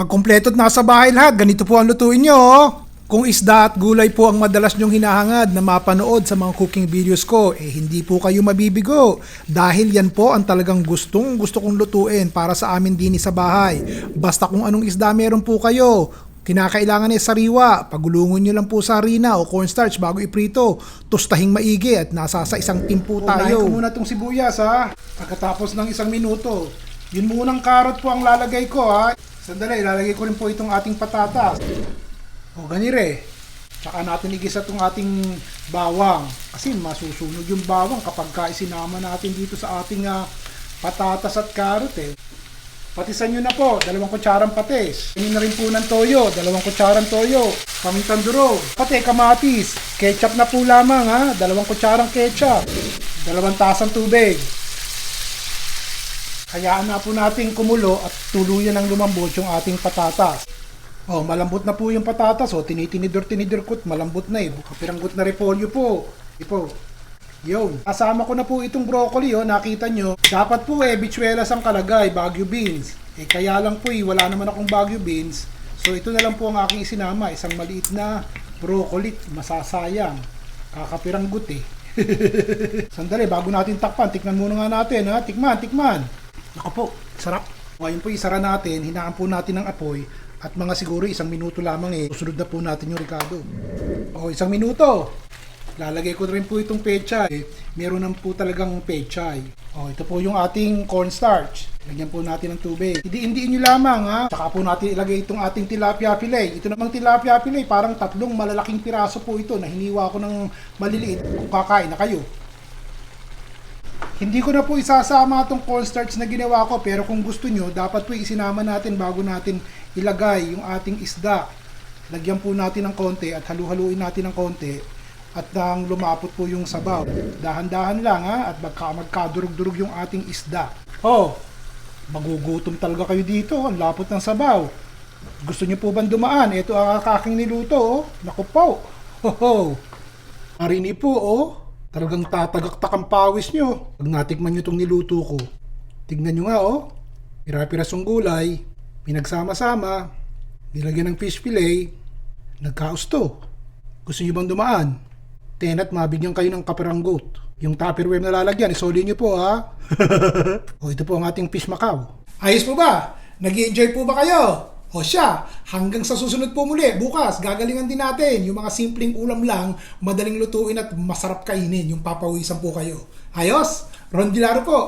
Pag kumpleto at nasa bahay lahat, ganito po ang lutuin nyo. oh. Kung isda at gulay po ang madalas nyong hinahangad na mapanood sa mga cooking videos ko, eh hindi po kayo mabibigo. Dahil yan po ang talagang gustong gusto kong lutuin para sa amin din sa bahay. Basta kung anong isda meron po kayo, Kinakailangan ay sariwa, pagulungan nyo lang po sa harina o cornstarch bago iprito. Tostahing maigi at nasa sa isang timpo tayo. Unahin ko muna itong sibuyas ha. Pagkatapos ng isang minuto, yun munang carrot po ang lalagay ko ha. Sandali, lalagay ko rin po itong ating patatas. O ganire. Tsaka natin igisa itong ating bawang. Kasi masusunog yung bawang kapag ka isinama natin dito sa ating ah, patatas at carrot eh. Patisan nyo na po, dalawang kutsarang patis. Tingin na rin po ng toyo, dalawang kutsarang toyo. Pamintang durog. Pati kamatis. Ketchup na po lamang ha, dalawang kutsarang ketchup. Dalawang tasang tubig. Hayaan na po natin kumulo at tuluyan ng lumambot yung ating patatas. Oh, malambot na po yung patatas. Oh, tinitinidor-tinidor ko. Malambot na eh. Kapiranggot na repolyo po. Ipo. Yun. Kasama ko na po itong broccoli, oh, nakita nyo. Dapat po eh, bichuelas ang kalagay, Baguio beans. Eh, kaya lang po eh, wala naman akong Baguio beans. So, ito na lang po ang aking isinama. Isang maliit na broccoli. Masasayang. Kakapiranggot eh. Sandali, bago natin takpan, tikman muna nga natin, ha? Tikman, tikman. Naku po, sarap. Ngayon po, isara natin, hinaan po natin ng apoy. At mga siguro isang minuto lamang eh. Susunod na po natin yung Ricardo. O, isang minuto. Lalagay ko rin po itong pechay. Meron naman po talagang pechay. O, ito po yung ating cornstarch. Lagyan po natin ng tubig. Hindi-indiin nyo lamang ha. Saka po natin ilagay itong ating tilapia fillet. Ito namang tilapia fillet, parang tatlong malalaking piraso po ito na hiniwa ko ng maliliit kung kakain na kayo. Hindi ko na po isasama itong cornstarch na ginawa ko pero kung gusto nyo, dapat po isinama natin bago natin ilagay yung ating isda. Lagyan po natin ng konti at halu-haluin natin ng konti at nang lumapot po yung sabaw. Dahan-dahan lang ha at magka magkadurog-durog yung ating isda. Oh, magugutom talaga kayo dito. Ang lapot ng sabaw. Gusto niyo po bang dumaan? Ito ang aking niluto oh. Naku po. Ho ho. Marini po oh. Talagang tatagaktak ang pawis nyo. Pag natikman nyo itong niluto ko. Tignan nyo nga oh. Pira-pirasong gulay. Pinagsama-sama. Nilagyan ng fish fillet. Nagkausto. Gusto nyo bang dumaan? Tena't mabigyan kayo ng kaperanggot. Yung tupperware na lalagyan, isoli nyo po ha. o ito po ang ating fish macao. Ayos po ba? nag enjoy po ba kayo? O siya, hanggang sa susunod po muli, bukas, gagalingan din natin yung mga simpleng ulam lang, madaling lutuin at masarap kainin, yung papawisan po kayo. Ayos? Ron Dilaro po.